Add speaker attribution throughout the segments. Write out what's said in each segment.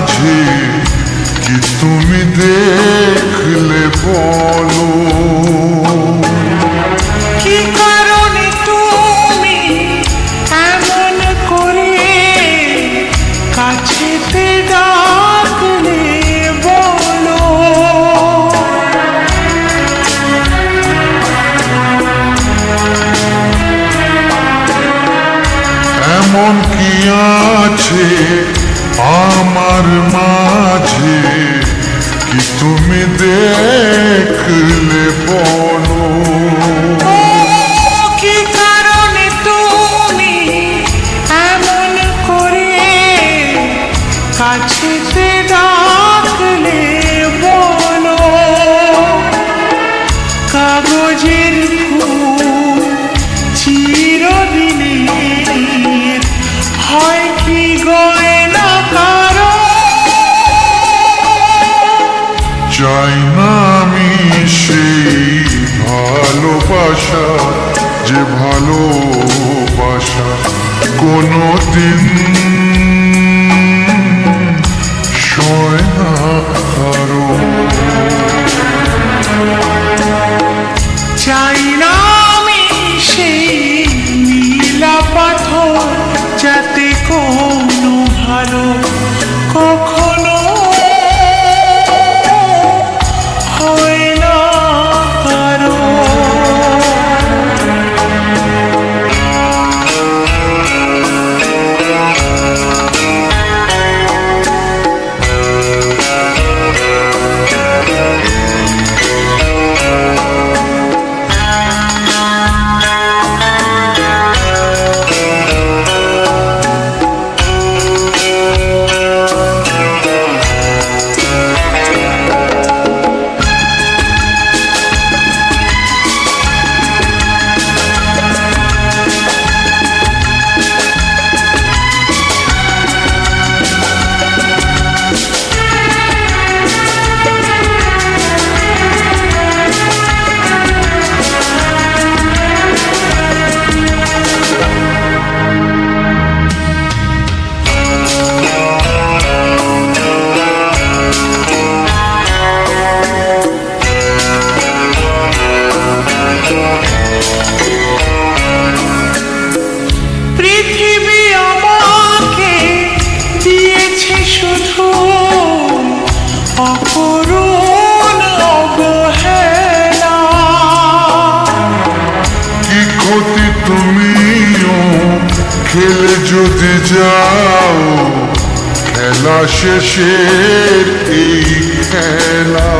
Speaker 1: মাঝে কি তুমি দেখলে বলো?
Speaker 2: কি কারণে তুমি এমন করে কাছেতে ডাকলে বলো?
Speaker 1: এমন কি আছে আমার মাঝে চাই না আমি সেই ভালোবাসা, যে ভালোবাসা কোনো দিন সয়
Speaker 2: চাই না যাতে কোনো ভালো কখনো
Speaker 1: খেলে যদি যাও খেলা শেষের এই খেলা।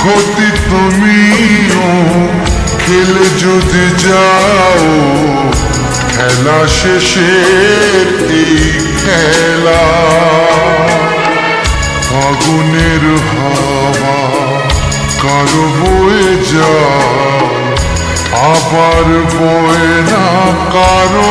Speaker 1: ক্ষতি তুমিও। খেলে যদি যাও, খেলা শেষের এই খেলা। আগুনের হাওয়া কারও বয়ে যায়, আবার বয়ে না কারও।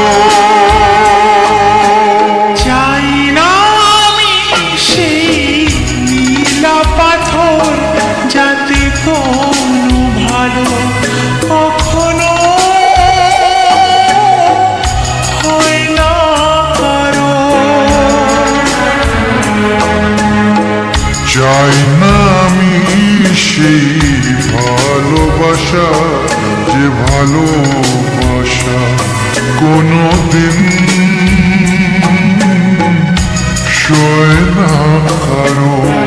Speaker 1: ভালোবাসা কোনো দিন সয় না কারও।